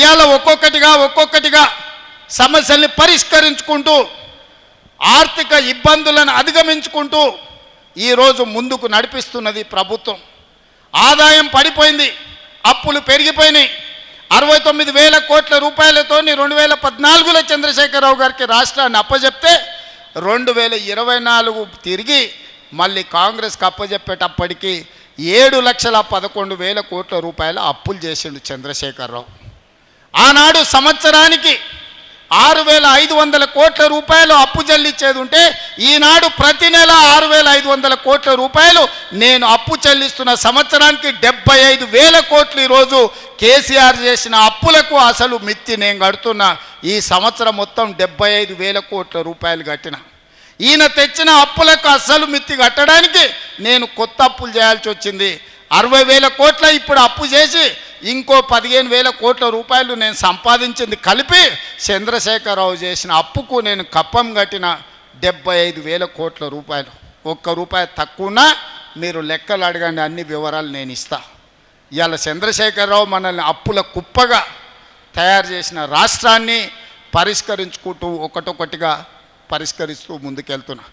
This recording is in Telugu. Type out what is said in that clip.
ఇవాళ ఒక్కొక్కటిగా ఒక్కొక్కటిగా సమస్యల్ని పరిష్కరించుకుంటూ ఆర్థిక ఇబ్బందులను అధిగమించుకుంటూ ఈరోజు ముందుకు నడిపిస్తున్నది ప్రభుత్వం. ఆదాయం పడిపోయింది అప్పులు పెరిగిపోయినాయి. అరవై తొమ్మిది వేల కోట్ల రూపాయలతోని రెండు వేల పద్నాలుగులో చంద్రశేఖరరావు గారికి రాష్ట్రాన్ని అప్పజెప్తే రెండు వేల ఇరవై నాలుగు తిరిగి మళ్ళీ కాంగ్రెస్కి అప్పజెప్పేటప్పటికీ ఏడు లక్షల పదకొండు వేల కోట్ల రూపాయల అప్పులు చేసిండు చంద్రశేఖరరావు. ఆనాడు సంవత్సరానికి ఆరు వేల ఐదు వందల కోట్ల రూపాయలు అప్పు చెల్లించేది ఉంటే ఈనాడు ప్రతి నెల ఆరు వేల ఐదు వందల కోట్ల రూపాయలు నేను అప్పు చెల్లిస్తున్న సంవత్సరానికి డెబ్బై ఐదు వేల కోట్లు ఈరోజు కేసీఆర్ చేసిన అప్పులకు అసలు మిత్తి నేను కడుతున్నా. ఈ సంవత్సరం మొత్తం డెబ్బై ఐదు వేల కోట్ల రూపాయలు కట్టిన. ఈయన తెచ్చిన అప్పులకు అస్సలు మిత్తి కట్టడానికి నేను కొత్త అప్పులు చేయాల్సి వచ్చింది. అరవై వేల కోట్ల ఇప్పుడు అప్పు చేసి ఇంకో పదిహేను వేల కోట్ల రూపాయలు నేను సంపాదించింది కలిపి చంద్రశేఖరరావు చేసిన అప్పుకు నేను కప్పం కట్టిన డెబ్బై ఐదు వేల కోట్ల రూపాయలు. ఒక్క రూపాయి తక్కువనా మీరు లెక్కలు అడగండి అన్ని వివరాలు నేను ఇస్తా. ఇవాళ చంద్రశేఖరరావు మనల్ని అప్పుల కుప్పగా తయారు చేసిన రాష్ట్రాన్ని పరిష్కరించుకుంటూ ఒకటొకటిగా పరిష్కరిస్తూ ముందుకెళ్తున్నా.